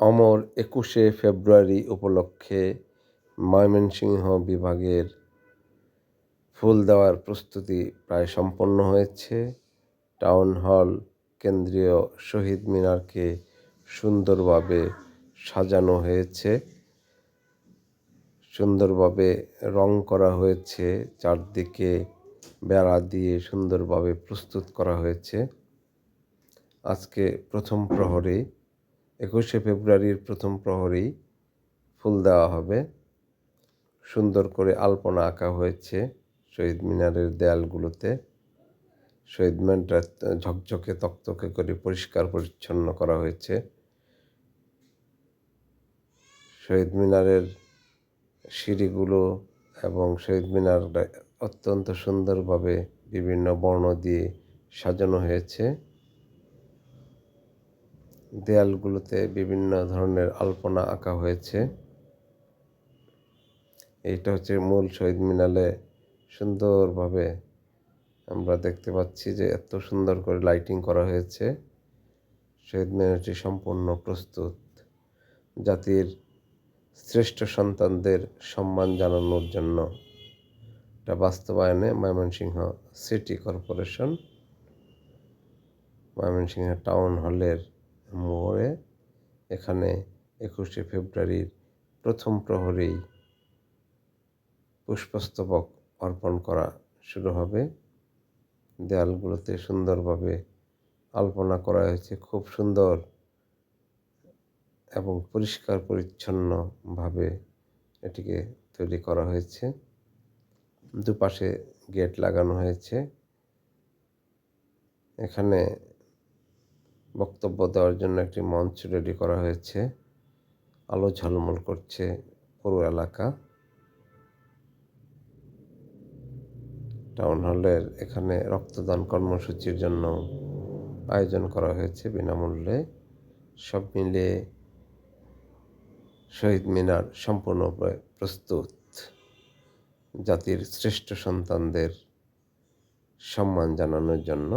অমর একুশে ফেব্রুয়ারি উপলক্ষে ময়মনসিংহ বিভাগের ফুল দেওয়ার প্রস্তুতি প্রায় সম্পন্ন হয়েছে। টাউন হল কেন্দ্রীয় শহীদ মিনারকে সুন্দরভাবে সাজানো হয়েছে। সুন্দরভাবে রং করা হয়েছে, চারদিকে বেড়া দিয়ে সুন্দরভাবে প্রস্তুত করা হয়েছে। আজকে প্রথম প্রহরে একুশে ফেব্রুয়ারির প্রথম প্রহরেই ফুল দেওয়া হবে। সুন্দর করে আলপনা আঁকা হয়েছে শহীদ মিনারের দেয়ালগুলোতে। শহীদ মিনারটা ঝকঝকে, তকতকে করে পরিষ্কার, পরিচ্ছন্ন করা হয়েছে। শহীদ মিনারের সিঁড়িগুলো এবং শহীদ মিনার অত্যন্ত সুন্দরভাবে বিভিন্ন বর্ণ দিয়ে সাজানো হয়েছে। দেয়ালগুলোতে বিভিন্ন ধরনের আলপনা আঁকা হয়েছে। এইটা হচ্ছে মূল শহীদ মিনারে সুন্দরভাবে আমরা দেখতে পাচ্ছি যে এত সুন্দর করে লাইটিং করা হয়েছে। শহীদ মিনারটি সম্পূর্ণ প্রস্তুত। জাতির শ্রেষ্ঠ সন্তানদের সম্মান জানানোর জন্য। এটা বাস্তবায়নে Mymensingh city corporation, Mymensingh town হলের মোড়ে এখানে একুশে ফেব্রুয়ারির প্রথম প্রহরেই পুষ্পস্তবক অর্পণ করা শুরু হবে। দেয়ালগুলোতে সুন্দরভাবে আলপনা করা হয়েছে, খুব সুন্দর এবং পরিষ্কার পরিচ্ছন্নভাবে এটিকে তৈরি করা হয়েছে। দুপাশে গেট লাগানো হয়েছে। এখানে বক্তব্য দেওয়ার জন্য একটি মঞ্চ রেডি করা হয়েছে। আলো ঝলমল করছে পুরো এলাকা। টাউন হলের এখানে রক্তদান কর্মসূচির জন্য আয়োজন করা হয়েছে বিনামূল্যে। সব মিলিয়ে শহীদ মিনার সম্পূর্ণভাবে প্রস্তুত। জাতির শ্রেষ্ঠ সন্তানদের সম্মান জানানোর জন্য